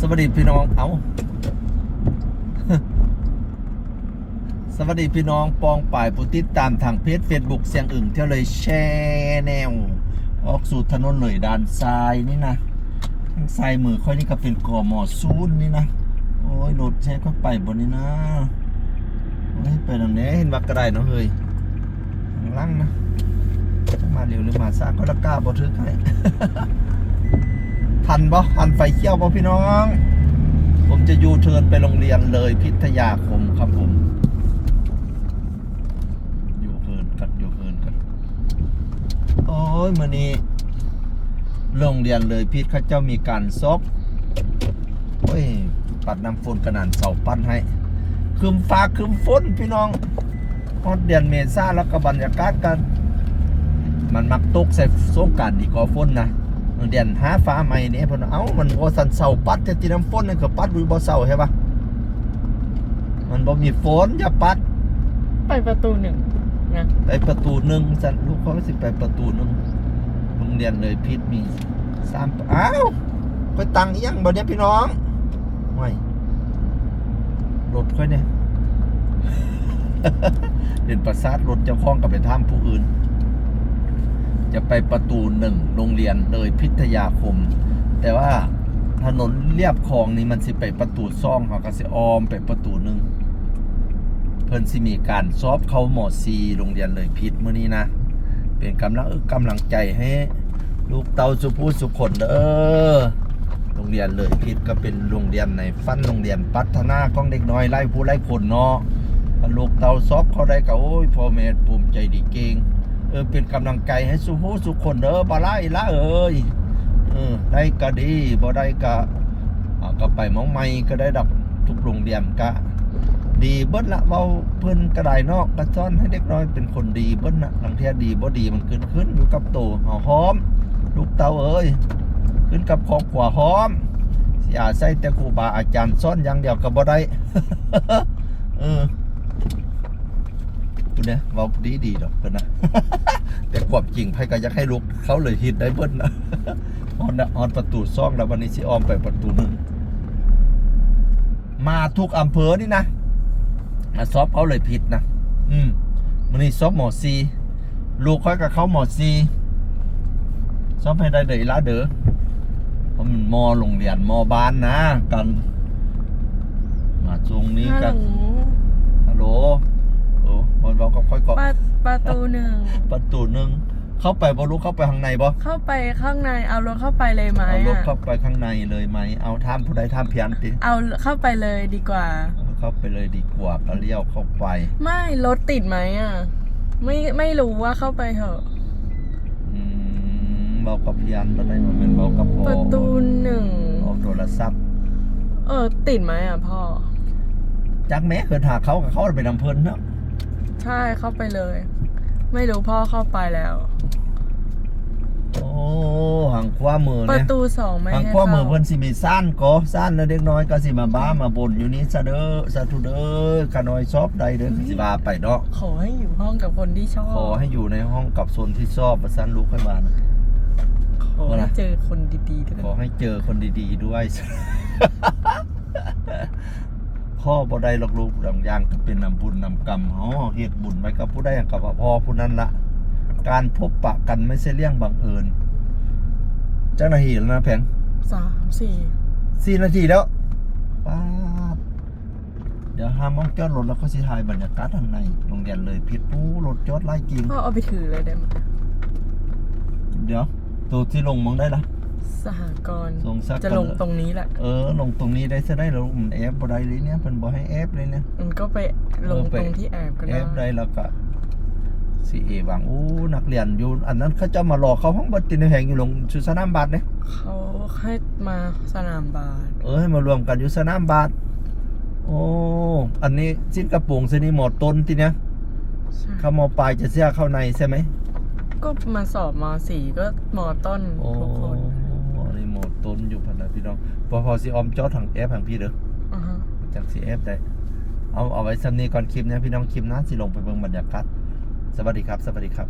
สวัสดีพี่น้อง เอา สวัสดีพี่น้องปองป่ายผู้ติดตามทางเพจ Facebook เสียงอึ่งเที่ยวเลยแชร์แนว ออกสู่ถนนเลยด้านซ้ายนี่นะทางซ้ายมือค่อยนี่ก็เป็นกอมอซูนนี่นะ โอ้ยรถแช่ก็ไปบนนี้นะโอ้ยไปตรงนี้เห็นบักกระไดเนาะเฮ้ยข้างล่างนะ มาเร็วหรือมาช้าก็ละกล้าบ่ทึกให้ ทันบ่ทันไฟเขียวบ่พี่น้อง ผมจะยูเทิร์นไปโรงเรียนเลยพิทยาคมครับผมยูเทิร์นกันยูเทิร์นกันโอ้ยมื่อนี้โรงเรียนเลยพิษเขาเจ้ามีการซอกโอ้ยปัดน้ำฝนกระหนานเสาปั้นให้คืมฟ้าคืมฝนพี่น้องฮอดเดือนเมษาแล้วก็บรรยากาศกัน มันมักตกใส่สงการดีกว่าฝนนะ เดือนหาฟ้าใหม่นี่เพิ่นว่าเอ้ามันบ่สันเสาปัดแต่ที่น้ำฝนนี่ก็ปัดอยู่บ่เสาใช่ปะมันบ่มีฝนอย่าปัด ไปประตูหนึ่งนะไปประตูหนึ่งสันลูกเขาสิไปประตูหนึ่งโรงเรียนเลยพิษมีสามอ้าวไปตังอีหยังบ่เนี่ยพี่น้องไม่รถค่อยเนี่ยเด่นประสาทรถเจ้าของกับไปท่ามผู้อื่น จะไปประตูหนึ่งโรงเรียนเลยพิทยาคม แต่ว่าถนนเรียบคลองนี่มันสิไปประตูซ่องเขาก็สิออมไปประตูหนึ่งเพิ่นสิมีการซอบเขาหมอซีโรงเรียนเลยพิษมื้อนี้นะ เป็นกำลังกำลังใจให้ ลูกเตาสุภูสุขนเด้อโรงเรียนเลยพิษก็เป็นโรงเรียนในฟันโรงเรียนพัฒนาของเด็กน้อยไล่ผู้ไล่คนเนาะลูกเตาซอบเขาได้ก็โอ้ยพ่อแม่ภูมิใจดีเก่ง ออเป็นกำลังใจให้สุภูสุขคนเด้อบ่ไล่ละเอ้ยเออได้ก็ดีบ่ได้ก็ก็ไปมองใหม่ก็ได้ดอกทุกโรงเรียนก็ดีเบิ้ลละเบาเพิ่นกระไดนอกกระซ้อนให้เด็กน้อยเป็นคนดีเบิ้ลนะหลังเทียดีบ่ดีมันขึ้นขึ้นอยู่กับโตเฮาหอม ลูกเตาเอ้ยขึ้นกับครอบครัวหอมอย่าใส่แต่ครูบาอาจารย์ซ้อนอย่างเดียวก็บ่ได้เออ คุณเนี่ยเว้าดีดีๆดอกเพิ่นนะ แต่ความจริงไผก็อยากให้ลูกเขาเลยฮิตได้เบิ้ลนะออนนะออนประตูซ่องแล้ววันนี้สิออมไปประตูหนึงมาทุกอำเภอนี่นะมาซอบเขาเลยผิดนะ อืมมันนี่ซอบหมอซีลูกค่อยกับเขาหมอซีซอบให้ได้เดยละเด้อเพราะมันมอโรงเรียนมอบ้านนะ กัน มาตรงนี้ฮัลกันโหลฮัลโหล โอ้บอลบอกกับค่อยเกาะประประตูหนึ่งประตูหนึ่งเข้าไปบ่รู้เข้าไปข้างในบ่เข้าไปข้างในเอารถเข้าไปเลยไหมเอารถอะเข้าไปข้างในเลยไหมเอาท่ามผู้ใดท่ามเพียนติเอาเข้าไปเลยดีกว่าเอาเข้าไปเลยดีกว่าก็เลี้ยวเข้าไป ไม่รถติดไหมอะ ไม่ไม่รู้ว่าเข้าไปเถอะอืมเบากับพยานบ่ได้มันเป็นเบากับพอประตูหนึ่งเอาโทรศัพท์เออติดไหมอะพ่อจักแม้เกินหาเขากับเขาไปนำเพิ่นเนาะ ใช่เข้าไปเลย ไม่รู้พ่อเข้าไปแล้ว โอ้หังคว้ามือประเนี่ยตูสองไม่หังให้คว้าเข้ามือเพิ่นสิมีซ่านก็ซ่านแล้วเด็กน้อยก็สิมาบ้ามาบ่นอยู่นี่ซะเด้อซะทุเด้อขน้อยชอบใดเด้อสิว่าไปเนาะขอให้อยู่ห้องกับคนที่ชอบขอให้อยู่ในห้องกับโซนที่ชอบประสันลูกให้มานะ ขอให้เจอคนดีๆด้วยขอให้เจอคนดี ๆ ด้วย พ่อบ่ได้หรอกลูกดำยางก็เป็นนำบุญนำกรรมอ๋อเฮ็ดบุญไว้กับผู้ใดกับว่าพ่อผู้นั้นละการพบปะกันไม่ใช่เรื่องบังเอิญเจ้าหน้าที่แล้วนะแพงสามสี่สี่นาทีแล้วป้าบเดี๋ยวห้ามมองจอดรถแล้วก็สิถ่ายบรรยากาศข้างในโรงเรียนเลยพิษปูรถจอดไล่กิ่งพ่อเอาไปถือเลยได้ไหมเดี๋ยวตัวที่ลงมองได้ละ สหกรณ์ส่งสักจะลงตรงนี้แหละ เออ ลงตรงนี้ได้ซะได้แล้วมันแอปบ่ได้เลยเนี่ยเพิ่นบ่ให้แอปเลยเนี่ยมันก็ไปลงเออไปตรงที่แอบก็แอได้ปได้แล้วก็สีเอวังอู้นักเรียนอยู่ อันนั้นเขาจะมารอเข้าห้องบัตรตินแห่งอยู่ลงชุสนามบาทเนี่ยเขาให้มาสนามบาสเออให้มารวมกันอยู่สนามบาทโอ้อันนี้สิ้นกระโปรงสนี่หมอต้นทีเนี้ยใช่เขามอปลายจะเสียเข้าในใช่ไหมก็มาสอบมสี่ก็มต้นโอ้ทุกคนอันนี้ห มอต้นอยู่พันนะพี่น้องพอพอสิออมจอทางแอปทางพี่เด้ออ่าฮะจากสีแอปได้ เอาเอาไว้สำนี้ก่อนคลิปเนี้ยพี่น้องคลิปหนะสิลงไปเบิ่งบรรยากาศสวัสดีครับ สวัสดีครับ